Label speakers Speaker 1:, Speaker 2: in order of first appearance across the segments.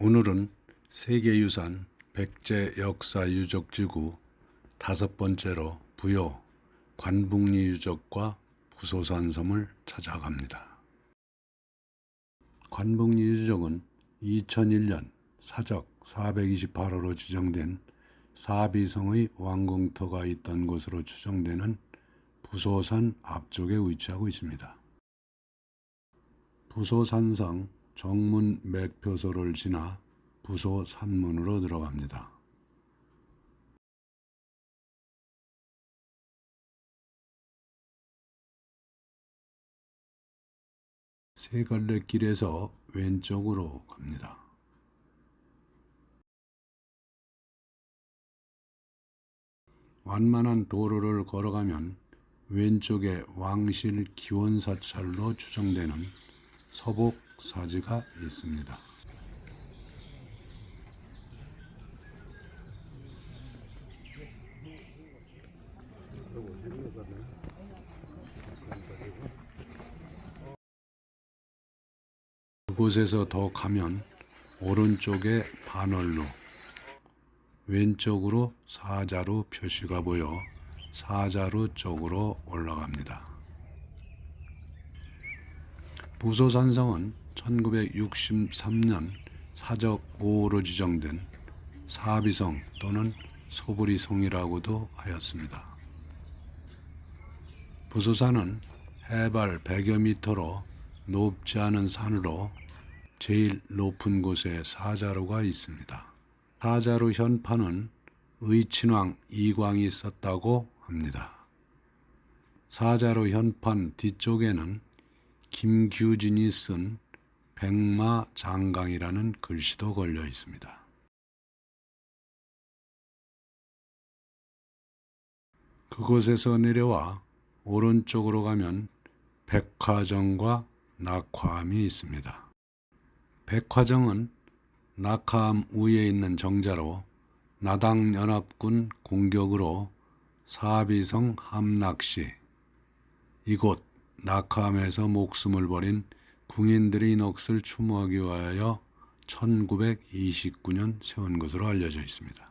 Speaker 1: 오늘은 세계유산 백제 역사 유적지구 다섯 번째로 부여 관북리 유적과 부소산섬을 찾아갑니다. 관북리 유적은 2001년 사적 428호로 지정된 사비성의 왕궁터가 있던 곳으로 추정되는 부소산 앞쪽에 위치하고 있습니다. 부소산성 정문 맥표소를 지나 부소산문으로 들어갑니다. 세 갈래 길에서 왼쪽으로 갑니다. 완만한 도로를 걸어가면 왼쪽에 왕실 기원사찰로 추정되는 서복 사지가 있습니다. 그곳에서 더 가면 오른쪽에 반월로 왼쪽으로 사자루 표시가 보여 사자루 쪽으로 올라갑니다. 부소산성은 1963년 사적 5호로 지정된 사비성 또는 소부리성이라고도 하였습니다. 부소산은 해발 100여 미터로 높지 않은 산으로 제일 높은 곳에 사자루가 있습니다. 사자루 현판은 의친왕 이광이 썼다고 합니다. 사자루 현판 뒤쪽에는 김규진이 쓴 백마 장강이라는 글씨도 걸려 있습니다. 그곳에서 내려와 오른쪽으로 가면 백화정과 낙화암이 있습니다. 백화정은 낙하암 위에 있는 정자로 나당연합군 공격으로 사비성 함락시 이곳 낙하암에서 목숨을 버린 궁인들의 넋을 추모하기 위하여 1929년 세운 것으로 알려져 있습니다.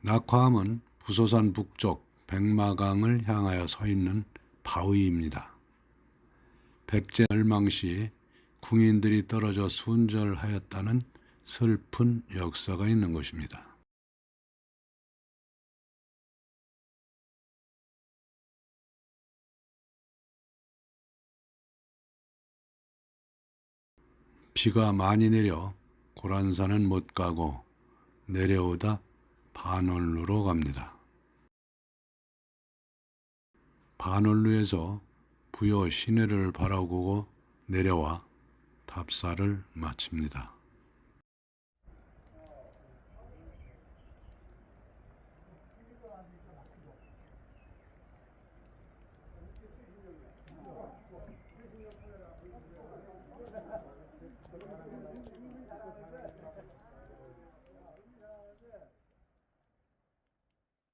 Speaker 1: 낙화암은 부소산 북쪽 백마강을 향하여 서 있는 바위입니다. 백제 멸망 시 궁인들이 떨어져 순절하였다는 슬픈 역사가 있는 것입니다. 비가 많이 내려 고란산은 못 가고 내려오다 반월루로 갑니다. 반월루에서 부여 시내를 바라보고 내려와 답사를 마칩니다.